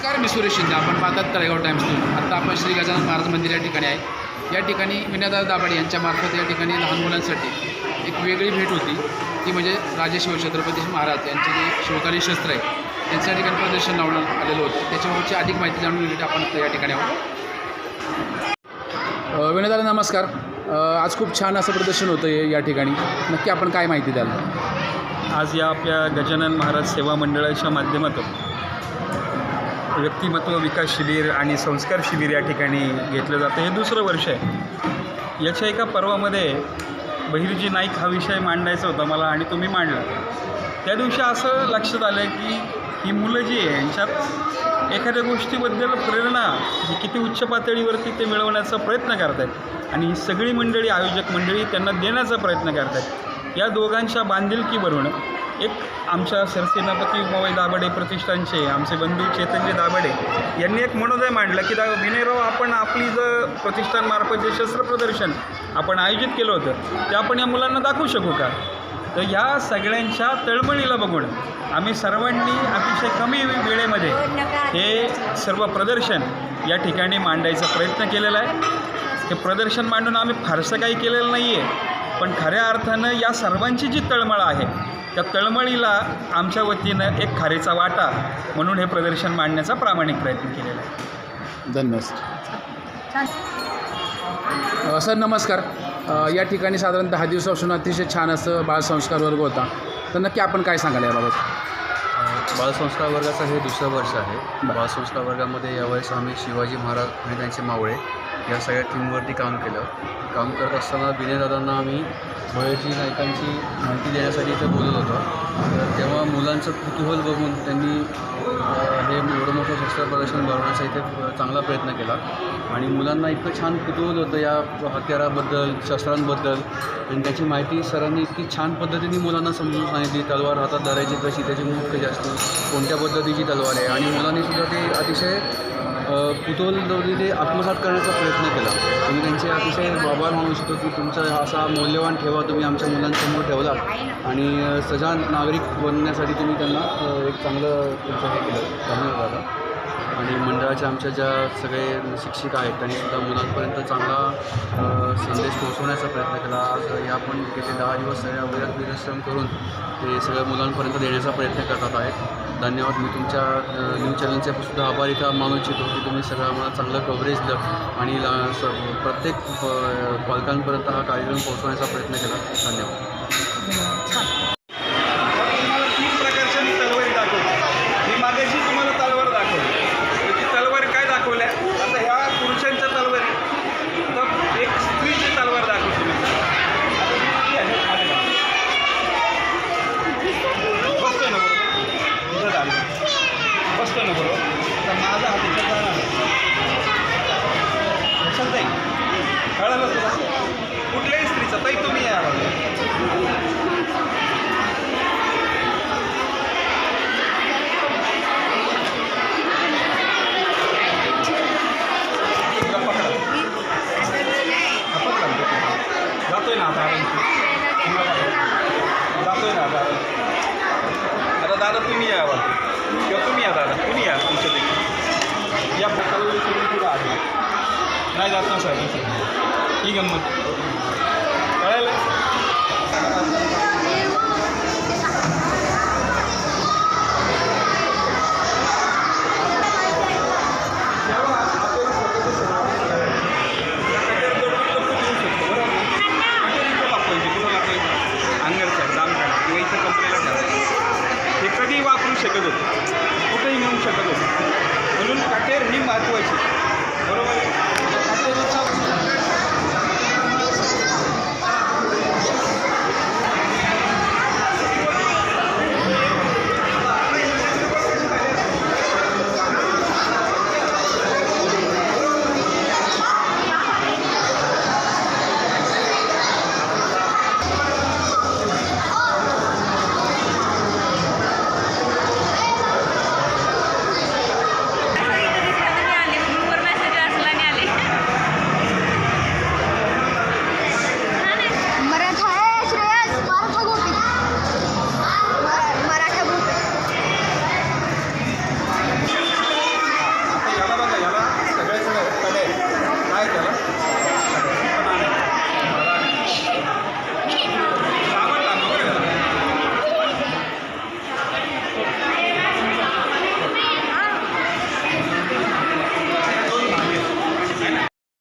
नमस्कार मी सुरेश शिंदे. आपण पाहतात तळेगाव टाइम्सतून आता आपण श्री गजानन महाराज मंदिर या ठिकाणी आहे. या ठिकाणी विनयदादा दाभाडे यांच्यामार्फत या ठिकाणी लहान मुलांसाठी एक वेगळी भेट होती. ती म्हणजे राजे शिवछत्रपती महाराज यांचे जे शिवकालीन शस्त्र आहे त्यांचं या ठिकाणी प्रदर्शन लावण्यात आलेलं होतं. त्याच्यावरची अधिक माहिती जाणून घेण्यासाठी आपण आता या ठिकाणी आहोत. विनयदादा नमस्कार. आज खूप छान असं प्रदर्शन होतं या ठिकाणी. नक्की आपण काय माहिती द्याल? आज या आपल्या गजानन महाराज सेवा मंडळाच्या माध्यमातून व्यक्तिमत्व विकास शिबिर आणि संस्कार शिबिर या ठिकाणी घेतलं जातं. हे दुसरं वर्ष आहे. याच्या एका पर्वामध्ये बहिर्जी नाईक हा विषय मांडायचा होता मला आणि तुम्ही मांडला. त्या दिवशी असं लक्षात आलं की ही मुलं जी आहे यांच्यात एखाद्या गोष्टीबद्दल प्रेरणा ही किती उच्च पातळीवरती ते मिळवण्याचा प्रयत्न करत आहेत आणि ही सगळी मंडळी आयोजक मंडळी त्यांना देण्याचा प्रयत्न करत आहेत या दोघांच्या बांधिलकीवरून एक आमच्या सरसेनापती उमाबाई दाभाडे प्रतिष्ठानचे आमचे बंधू चेतनजी दाभाडे यांनी एक मनोदय मांडला की दा विनयराव आपण आपली जर प्रतिष्ठानमार्फत जे शस्त्रप्रदर्शन आपण आयोजित केलं होतं ते आपण या मुलांना दाखवू शकू का? तर ह्या सगळ्यांच्या तळमळीला बघून आम्ही सर्वांनी अतिशय कमी वेळेमध्ये हे सर्व प्रदर्शन या ठिकाणी मांडायचा प्रयत्न केलेला आहे. हे प्रदर्शन मांडून आम्ही फारसं काही केलेलं नाही आहे पण खऱ्या अर्थानं या सर्वांची जी तळमळ आहे त्या तळमळीला आमच्या वतीनं एक खारीचा वाटा म्हणून हे प्रदर्शन मांडण्याचा प्रामाणिक प्रयत्न केलेला आहे. धन्यवाद. सर नमस्कार. या ठिकाणी साधारण दहा दिवसापासून अतिशय छान असं बालसंस्कार वर्ग होता. तर नक्की आपण काय सांगाल याबाबत? बालसंस्कार वर्गाचं हे दुसरं वर्ष आहे. बालसंस्कार वर्गामध्ये यावेळेस आम्ही शिवाजी महाराज आणि त्यांचे मावळे या सगळ्या टीमवरती काम केलं. काम करत असताना विनयदादांना आम्ही बळेजी नायकांची माहिती देण्यासाठी इथं बोलत होतो. तर तेव्हा मुलांचं कुतूहल बघून त्यांनी हे एवढं मोठं शस्त्र प्रदर्शन भरवण्याचा इथे चांगला प्रयत्न केला. आणि मुलांना इतकं छान कुतूहल होतं या हत्याराबद्दल शस्त्रांबद्दल. आणि त्याची माहिती सरांनी इतकी छान पद्धतीने मुलांना समजून सांगितली. तलवार हातात धरायची कशी त्याची मूठ कशी असते कोणत्या पद्धतीची तलवार आहे? आणि मुलांनी सुद्धा ते अतिशय अ, आत्मसात करण्याचा प्रयत्न केला. तुम्ही त्यांचे अतिशय आभार मानू शकतो की तुमचा असा मौल्यवान ठेवा तुम्ही आमच्या मुलांसमोर ठेवला आणि सजान नागरिक बनण्यासाठी तुम्ही त्यांना एक चांगलं तुमचं हे केलं. त्यामुळे आणि मंडळाच्या आमच्या ज्या सगळे शिक्षिका आहेत त्यांनी सुद्धा मुलांपर्यंत चांगला संदेश पोहोचवण्याचा प्रयत्न केला. आज या पण गेले दहा दिवस सगळ्या वेळात परिश्रम करून ते सगळ्या मुलांपर्यंत देण्याचा प्रयत्न करतात आहेत. धन्यवाद. मी तुमच्या न्यूज चॅनलचे सुद्धा आभार इथं मानू इच्छितो की तुम्ही सगळं आम्हाला चांगलं कव्हरेज दिलं आणि ला- स- प्रत्येक प- पालकांपर्यंत हा कार्यक्रम पोहोचवण्याचा प्रयत्न केला. धन्यवाद तुम्हाला तीन प्रकारच्या मी तलवारी दाखवतो मी मागाशी तुम्हाला तलवार दाखवली तर ती तलवार काय दाखवल्या आता ह्या पुरुषांच्या तलवारी. तर एक स्त्रीची तलवार दाखवली मी. बसतोय ना बरोबर इथं झालं. बसतोय ना बरोबर तर माझा हा तिच्या जाणार लक्षात जाईल कळलं तुला? कुठल्याही स्त्रीचा. ताई तुम्ही या. नाही जात ना सर ही गंमत कळायला कधीही वापरू शकत होतो कुठेही नेऊ शकत होतो म्हणून काटेर ही महत्त्वाची